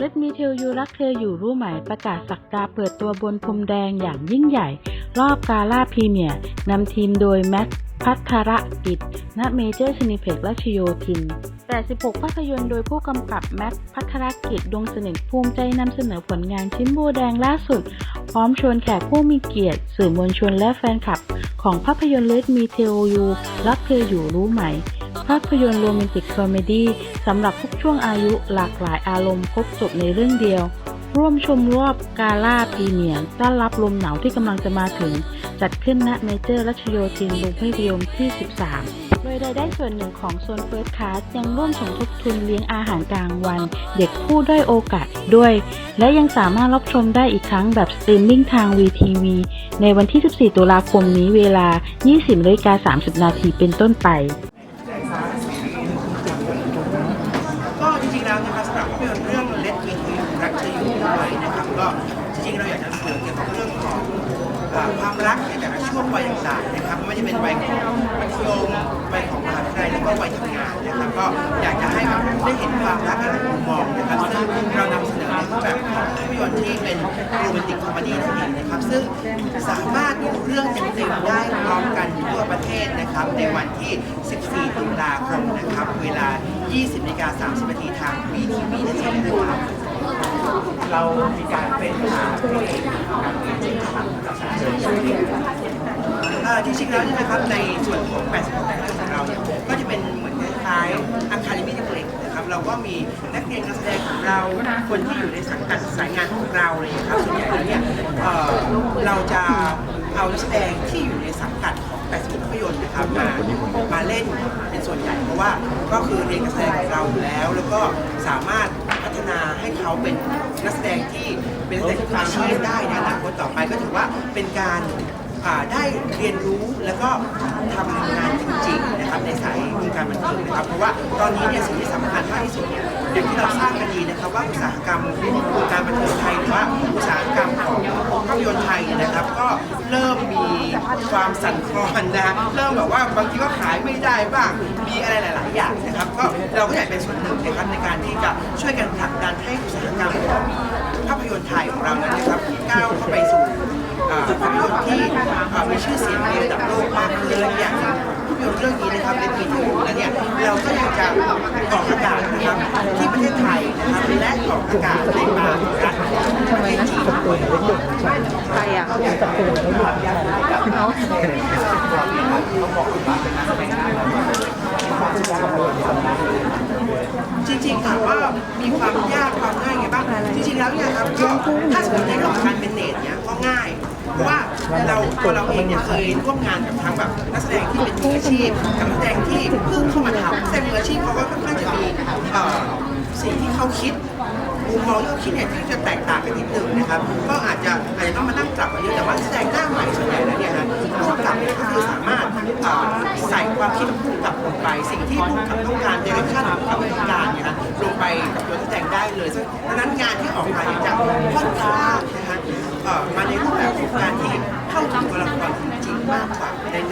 Let Me Tell You รักเธออยู่รู้ไหมประกาศสักดาเปิดตัวบนพรมแดงอย่างยิ่งใหญ่ รอบกาล่าพรีเมียร์นำทีมโดยแม็กพัทรกิจ ณ เมเจอร์ซินิเพกและชโยธิน 86 ภาพยนตร์โดยผู้กำกับแม็กพัทรกิจ ดวงสนิทภูมิใจนำเสนอผลงานชิ้นโบแดงล่าสุด พร้อมชวนแขกผู้มีเกียรติ สื่อมวลชนและแฟนคลับ ของภาพยนตร์ Let Me Tell You รักเธออยู่รู้ไหม ภาพยนตร์โรแมนติกคอมเมดี้สำหรับทุกช่วงอายุหลากหลายอารมณ์ครบจบในเรื่องเดียว ร่วมชมรอบกาล่าพรีเมียร์ต้อนรับลมหนาวที่กำลังจะมาถึง จัดขึ้นณเมเจอร์รัชโยธินโรงภาพยนตร์ที่ 13โดยรายได้ส่วนหนึ่งของโซนเฟิร์สคลาสยังร่วมสมทบทุนเลี้ยงอาหารกลางวัน เด็กผู้ด้อยโอกาสด้วย และยังสามารถรับชมได้อีกครั้งแบบสตรีมมิ่งทาง VTV ในวันที่ 14 ตุลาคมนี้เวลา 20นาฬิกา30 นาทีเป็นต้นไป ก็จริงๆแล้ว นะครับสำหรับภาพยนตร์เรื่อง Let Me To You รักเธอยู่ไว้นะครับก็จริงๆเราอยากจะสื่อเกี่ยวกับเรื่องของอ่าความรักในแต่ละช่วงวัยต่างๆนะครับไม่ว่าจะเป็นวัยของมัธยมวัยของมหาวิทยาลัยแล้วก็วัยทำงานนะครับก็อยากจะให้แบบได้เห็นความรักในหลายมุมมองนะครับซึ่งเรานำเสนอในรูปแบบของภาพยนตร์ที่เป็นโรแมนติกคอมเมดี้นั่นเองนะครับซึ่งสามารถดู เรื่องเต็มๆได้พร้อมกันทั่วประเทศนะครับ ในวันที่ 14 ตุลาคมนะครับ เวลา 20นาฬิกา30นาทีทาง VTV นั่นเองนะครับเรามีการเป็นหาผู้เอการเป็นจริงครับจริงๆแล้วเนี่ยนะครับในส่วนของ 86แต่ของเราเนี่ยก็จะเป็นเหมือนคล้ายๆอาคาเดมี่เล็กๆนะครับเราก็มีนักเรียนนักแสดงของเราคนที่อยู่ในสังกัดสายงานของเราเลยครับส่วนใหญ่เนี่ยเราจะ เอานักแสดงที่อยู่ในสังกัดของ86ภาพยนตร์นะครับมามาเล่นเป็นส่วนใหญ่เพราะว่าก็คือเรียนนักแสดงของเราอยู่แล้ว แล้วก็สามารถพัฒนาให้เขาเป็นนักแสดงที่เป็นนักแสดงที่มืออาชีพได้ในอนาคตต่อไปก็ถือว่าเป็นการอ่า ได้เรียนรู้แล้วก็ทำงานจริงๆนะครับในสายวงการบันเทิงนะครับ เพราะว่าตอนนี้เนี่ยสิ่งที่สำคัญมากที่สุดเนี่ยอย่างที่เราทราบกันดีนะครับว่าอุตสาหกรรมวงการบันเทิงไทยหรือว่าอุตสาหกรรมของภาพยนตร์ไทยเนี่ยนะครับ ก็เริ่มมีความสั่นคลอนนะเริ่มแบบว่าบางทีก็ขายไม่ได้บ้างมีอะไรหลาย ๆ อย่างนะครับ ก็เราก็อยากเป็นส่วนหนึ่งนะครับในการที่จะช่วยกันผลักดันให้อุตสาหกรรมของภาพยนตร์ไทยของเรานั้นนะครับก้าวเข้าไปสู่ อ่าภาพยนตร์ที่มีชื่อเสียงในระดับโลกมากขึ้นและอย่างภาพยนตร์เรื่องนี้นะครับเป็นปีทูแล้วเนี่ยเราก็ยังจะออกอากาศนะครับที่ประเทศไทยนะครับและออกอากาศในบางรัฐของประเทศจีนด้วยใครอะจริงๆถามว่ามีความยากความง่ายไงบ้างจริงๆแล้วเนี่ยครับก็ถ้าสมมติในเรื่องของการเป็นเนตเนี่ยก็ง่าย เพราะว่าเราตัวเราเองเนี่ยเคยร่วมงานกับทางแบบนักแสดงที่เป็นมืออาชีพกับนักแสดงที่เพิ่งเข้ามาทำนักแสดงมืออาชีพเขาก็ค่อนข้างจะมีสิ่งที่เขาคิดมุมมองที่เขาคิดเนี่ยที่จะแตกต่างกันนิดนึงนะครับ ก็อาจจะอาจจะต้องมานั่งปรับกันเยอะแต่ว่าแสดงหน้าใหม่ส่วนใหญ่แล้วเนี่ยนะผู้กำกับก็คือสามารถเอ่อใส่ความคิดของผู้กำกับลงไป สิ่งที่ผู้กำกับต้องการเดเรคชั่นของผู้กำกับต้องการเนี่ยนะลงไปกับตัวนักแสดงได้เลยซึ่งดังนั้นงานที่ออกมาเนี่ยจะค่อนข้างนะฮะมา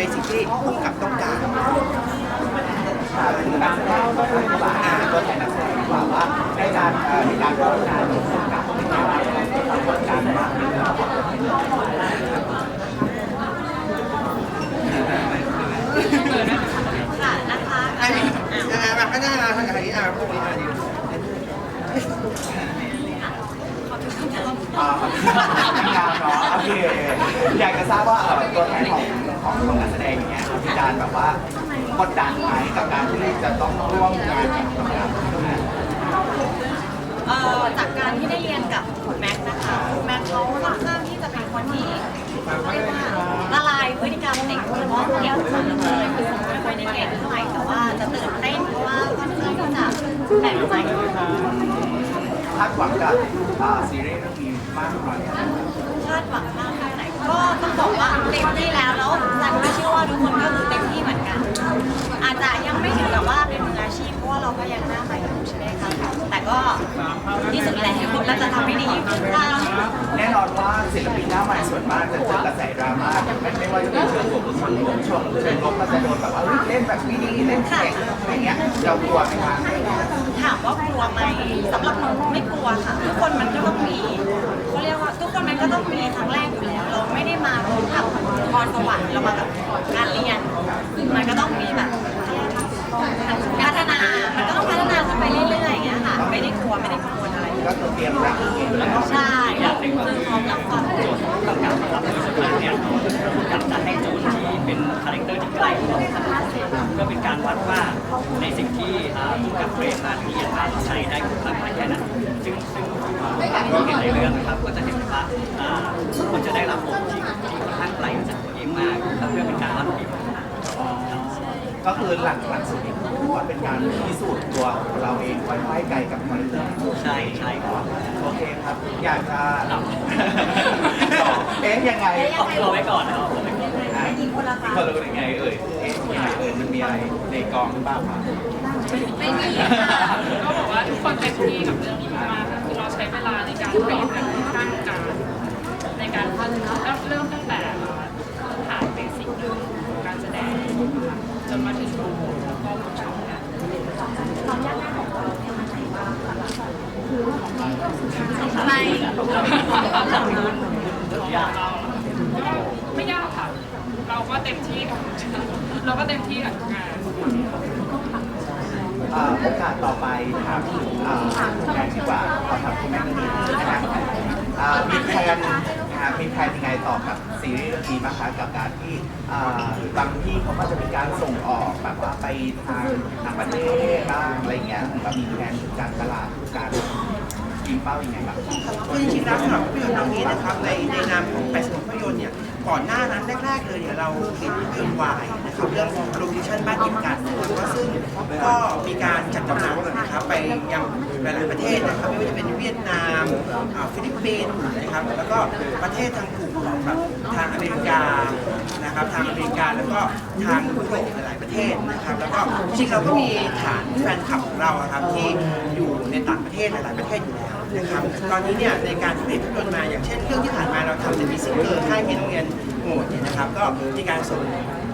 ในสิ่งที่ผู้กำกับต้องการอ่าตัวแทนนักแสดงดีกว่าว่าในการเอ่อในการร่วมงานกับเป็นการกระบวนการมากขึ้น ไอ้นี่อ่ามาข้างหน้ามาข้างหน้าอ่าพวกนี้มาดิ อ่าทางเนาะโอเคอยากจะทราบว่าเอ่อตัวแทนของของของนักแสดงอย่างเงี้ยมี การแบบว่ากดดันไหมกับการที่จะต้องร่วมงานกับกับการเอ่อจากการที่ได้เรียนกับคุณแม็กซ์นะคะคุณแม็กซ์เขาค่อนข้างที่จะเป็นคนที่เรียกว่าละลายพฤติกรรมเด็กโดยเฉพาะเกี่ยวกับเลยคือไม่ค่อยได้เก่งเท่าไหร่แต่ว่าจะตื่นเต้นเพราะว่าค่อนข้างที่จะแปลกใหม่คาดหวังกับอ่าซีรีส์เรื่องนี้มากน้อยแค่ไหนคาดหวังมากแค่ไหน ก็ต้องบอกว่าเต็มที่แล้วแล้วจันก็เชื่อว่าทุกคนก็คือเต็ม อาจจะยังไม่ถึงกับว่าเป็นมืออาชีพเพราะว่าเราก็ยังหน้าใหม่อยู่ใช่ไหมคะแต่ก็ที่สุดแล้วเราจะทำให้ดีค่ะแน่นอนว่าศิลปินหน้าใหม่ส่วนมากจะเจอกระแสดราม่าไม่ไม่ว่าจะเป็นเชิงบวกหรือเชิงลบช่วงเชิงลบก็จะโดนแบบว่าเฮ้ยเล่นแบบไม่ดีเล่นแข่งอะไรเงี้ยเรากลัวไหมคะถามว่ากลัวไหมสำหรับหนูไม่กลัวค่ะทุกคนมันก็ต้องมีเขาเรียกว่าทุกคนมันก็ต้องมีครั้งแรกอยู่แล้ว เราไม่ได้มาเพร้อมกับพรสวรรค์เรามากับการเรียน มันก็ต้องมีแบบพัฒนา มันก็ต้องพัฒนาขึ้นไปเรื่อยๆอย่างเงี้ยค่ะ ไม่ได้กลัวไม่ได้กังวลอะไร ก็คือเตรียมรับมือแล้วใช่คือพร้อมรับความกลัวกับการรับมือสถานเนี่ยอยากจะให้โจทย์ที่เป็นคาแรคเตอร์ที่ใกล้ตัวกับนักแสดงเพื่อเป็นการวัดว่าในสิ่งที่อ่าผู้กับเรนมาที่เรียนมาใช้ได้คุณภาพแค่ไหนซึ่งซึ่งเราเห็นในเรื่องนะครับก็จะเห็นว่าอ่าคนจะได้รับบทที่ค่อนข้างไกลจากตัวเองมากเพื่อเป็นการ ก็คือหลักหลักสูตรนี้ถือว่าเป็นการพิสูจน์ตัวเราเองไว้ไว้ไกลกับคอมพิวเตอร์ใช่ใช่ครับโอเคครับ อยากจะครับเอ๊ะยังไงออกตัวไว้ก่อนนะครับผมไว้ก่อนได้ยินคนละครั้งคนรู้ยังไงเอ่ยเอ๊ะยังไงเอ่ยมันมีอะไรในกองหรือเปล่าครับไม่มีค่ะก็บอกว่าทุกคนเต็มที่กับเรื่องนี้มากๆค่ะคือเราใช้เวลาในการเรียนกันค่อนข้างนานในการเริ่มตั้งแต่ฐานเบสิกเรื่องของการแสดง จนมาถึงแล้วก็เวิร์กช็อปเราเนี่ยมันไม่ยากเราก็ไม่ยากค่ะ เราก็เต็มที่กับเราก็เต็มที่กับงานโอกาสต่อไปถามอ่าแทนดีกว่าขอถามคุณแม่นิดนึงนะครับมีแพลน นะมีแพลนยังไงต่อกับซีรีส์เรื่องนี้บ้างคะกับการที่อ่าบางที่เขาก็จะมีการส่งออกแบบว่าไปทางต่างประเทศบ้างอะไรเงี้ยแบบมีแผนการตลาดการยิงเป้ายังไงบ้างคือจริงๆแล้วสำหรับภาพยนตร์เรื่องนี้นะครับในในนามของ86ภาพยนตร์เนี่ยก่อนหน้านั้นแรกๆเลยเนี่ยเราเห็นภาพยนตร์วายนะครับเรื่องโลเคชั่นบ้านติดกันนะครับก็ซึ่งก็มีการจัดจำหน่าย นะครับไปยังหลายๆประเทศนะครับไม่ว่าจะเป็นเวียดนามอ่าฟิลิปปินส์นะครับแล้วก็ประเทศทางกลุ่มของแบบทางอเมริกานะครับทางอเมริกาแล้วก็ทางยุโรปหลายๆประเทศนะครับแล้วก็จริงๆเราก็มีฐานแฟนคลับของเราอะครับที่อยู่ในต่างประเทศหลายๆประเทศอยู่แล้วนะครับตอนนี้เนี่ยในการผลิตภาพยนตร์มาอย่างเช่นเรื่องที่ผ่านมาเราทำจะมีซิงเกิลค่ายเพลงโรงเรียน มดเนี่ยนะครับก็มีการส่ง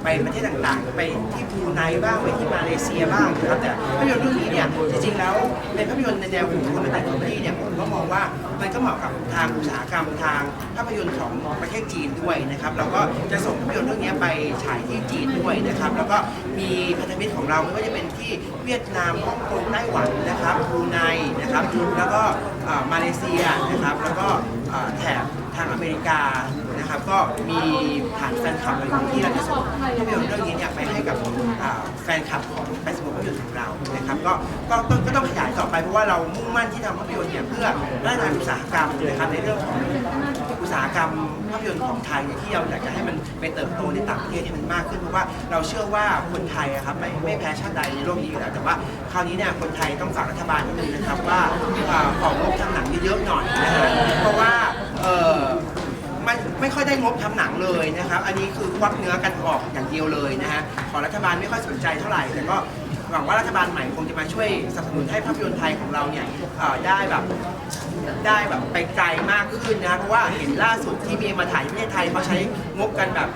ไปประเทศต่างๆ ไปที่บรูไนบ้างไปที่มาเลเซียบ้างนะครับแต่ภาพยนตร์เรื่องนี้เนี่ยจริงๆแล้วเป็นภาพยนตร์ในแนวของคนต่คอมเมดี้เนี่ยผมก็มองว่ามันก็เหมาะกับทางอุตสาหกรรมทางภาพยนตร์ของประเทศจีนด้วยนะครับเราก็จะส่งภาพยนตร์เรื่องนี้ไปฉายที่จีนด้วยนะครับ แล้วก็มีพันธมิตรของเราไม่ว่าจะเป็นที่เวียดนามฮ่องกงไต้หวันนะครับบรูไนนะครับแล้วก็มาเลเซียนะครับแล้วก็แถบทางอเมริกา นะครับก็มีฐานแฟนคลับเราอยู่ที่เราจะส่งภาพยนตร์เรื่องนี้เนี่ยไปให้กับอ่าแฟนคลับของแปซิโภาพยนตร์ของเรานะครับก็ก็ต้องก็ต้องขยายต่อไปเพราะว่าเรามุ่งมั่นที่ทำภาพยนตร์เนี่ยเพื่อพัฒนาอุตสาหกรรมนะครับในเรื่องของอุตสาหกรรมภาพยนตร์ของไทยเนี่ยที่เราอยากจะให้มันไปเติบโตในต่างประเทศให้มันมากขึ้นเพราะว่าเราเชื่อว่าคนไทยอะครับไม่ไม่แพ้ชาติใดในโลกนี้อยู่แล้วแต่ว่าคราวนี้เนี่ยคนไทยต้องฝากรัฐบาลนิดนึงนะครับว่าอ่าของงบทำหนังเยอะๆหน่อยนะฮะเพราะว่าเออ ไม่ไม่ค่อยได้งบทำหนังเลยนะครับ อันนี้คือควักเนื้อกันออกอย่างเดียวเลยนะฮะขอรัฐบาลไม่ค่อยสนใจเท่าไหร่ แต่ก็หวังว่ารัฐบาลใหม่คงจะมาช่วยสนับสนุนให้ภาพยนตร์ไทยของเราเนี่ยเอ่อได้แบบได้แบบไปไกลมากขึ้นนะเพราะว่าเห็นล่าสุดที่มีมาถ่ายที่ประเทศไทยเขาใช้งบกันแบบ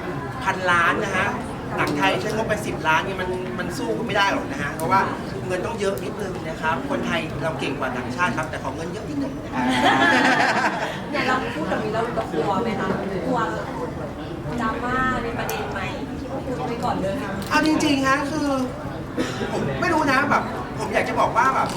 พันล้านนะฮะหนังไทยใช้งบไปสิบล้านเนี่ยมันมันสู้กันไม่ได้หรอกนะฮะเพราะว่า เงินต้องเยอะนิดนึงนะครับ คนไทยเราเก่งกว่าต่างชาติครับ แต่ของเงินเยอะนิดนึงนะครับเนี่ยเราพูดแบบนี้เราเรากลัวไหมคะกลัวดราม่าในประเด็นไหมพูดไปก่อนเลยค่ะ เอาจริงๆฮะคือผมไม่รู้นะแบบผมอยากจะบอกว่าแบบ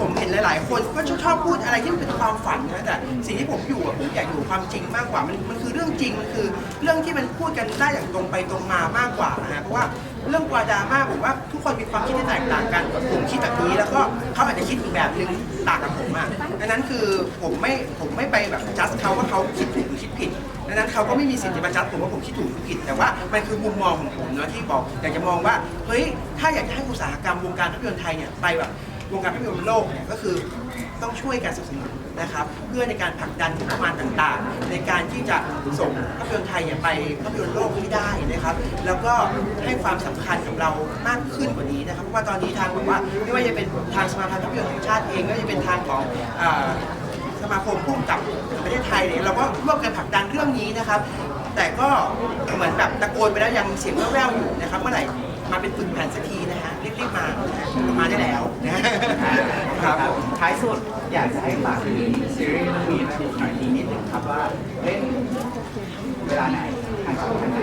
ผมเห็นหลายๆ คนก็ชอบพูดอะไรที่มันเป็นความฝันนะแต่สิ่งที่ผมอยู่อะผมอยากอยู่ความจริงมากกว่ามันมันคือเรื่องจริงมันคือ เรื่องที่มันพูดกันได้อย่างตรงไปตรงมามากกว่านะฮะเพราะว่าเรื่องกวาดราม่าผมว่าทุกคนมีความคิดที่แตกต่างกันผมคิดแบบนี้แล้วก็เขาอาจจะคิดอีกแบบหนึ่งต่างกับผมอะดังนั้นคือผมไม่ผมไม่ไปแบบจัดเขาว่าเขาคิดถูกหรือคิดผิดดังนั้นเขาก็ไม่มีสิทธิ์จะมาจัดผมว่าผมคิดถูกหรือผิด แต่ว่ามันคือมุมมองของผมนะที่บอกอยากจะมองว่าเฮ้ยถ้าอยากจะให้อุตสาหกรรมวงการภาพยนตร์ไทยเนี่ยไปแบบ วงการภาพยนตร์โลกเนี่ยก็คือต้องช่วยกันสนับสนุนนะครับ เพื่อในการผลักดันงบประมาณต่างๆ ในการที่จะส่งภาพยนตร์ไทยเนี่ยไปภาพยนตร์โลกให้ได้นะครับ แล้วก็ให้ความสำคัญกับเรามากขึ้นกว่านี้นะครับเพราะว่าตอนนี้ทางแบบว่าไม่ว่าจะเป็นทางสมาพันธ์ภาพยนตร์แห่งชาติเองไม่ว่าจะเป็นทางของอสมาคมผู้กำกับประเทศไทยเนี่ยเราก็ร่วมกันผลักดันเรื่องนี้นะครับ แต่ก็เหมือนแบบตะโกนไปแล้วยังเสียงแว่วๆอยู่นะครับ เมื่อไหร่มาเป็นปึกแผ่นสักทีนะฮะ รียกรีบๆมา มาได้แล้วนะครับท้ายสุดอยากจะให้ฝากถึงซีรีส์เรื่องนี้นะหน่อยนิดนึงครับว่าเล่นเวลาไหนทางช่องทางไหน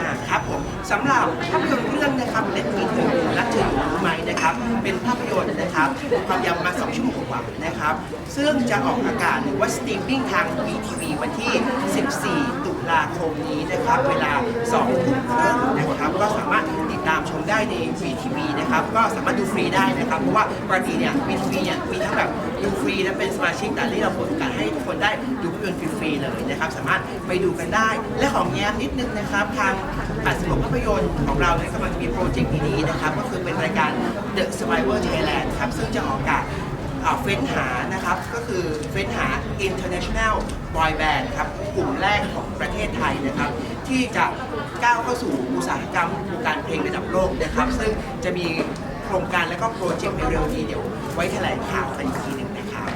อ่าครับผมสำหรับภาพยนตร์เรื่องนะครับเล็กมีเธอรักเธออยู่รู้ไหมนะครับ เป็นภาพยนตร์นะครับความยาวประมาณ2ชั่วโมงกว่าๆนะครับ ซึ่งจะออกอากาศหรือว่าสตรีมมิ่งทาง VTV วันที่ 14 ตุลาคมนี้นะครับ เวลา2ทุ่มครึ่งนะครับ ก็สามารถ ตามชมได้ในมีทีวีนะครับ ก็สามารถดูฟรีได้นะครับ เพราะว่าปกติเนี่ยวีทีวีเนี่ยมีทั้งแบบดูฟรีและเป็นสมาชิกแต่ที่เราโอกาสให้ทุกคนได้ดูภาพยนตร์ฟรีๆเลยนะครับ สามารถไปดูกันได้ และของแย้มนิดนึงนะครับ ทางอัศวภาพยนตร์ของเราเนี่ยกำลังจะมีโปรเจกต์ดีๆนะครับ ก็คือเป็นรายการ The Survivor Thailand ครับซึ่งจะออกอากาศ เฟ้นหานะครับก็คือเฟ้นหา international boy band ครับกลุ่มแรกของประเทศไทยนะครับ ที่จะก้าวเข้าสู่อุตสาหกรรมวงการเพลงระดับโลกนะครับ ซึ่งจะมีโครงการและก็โปรเจกต์ในเร็วนี้เดี๋ยวไว้แถลงข่าวกันอีกทีหนึ่งนะครับ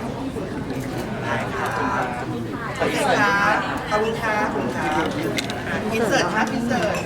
ได้ครับขอบคุณครับขอบคุณครับขอบคุณครับอินเสิร์ตครับอินเสิร์ต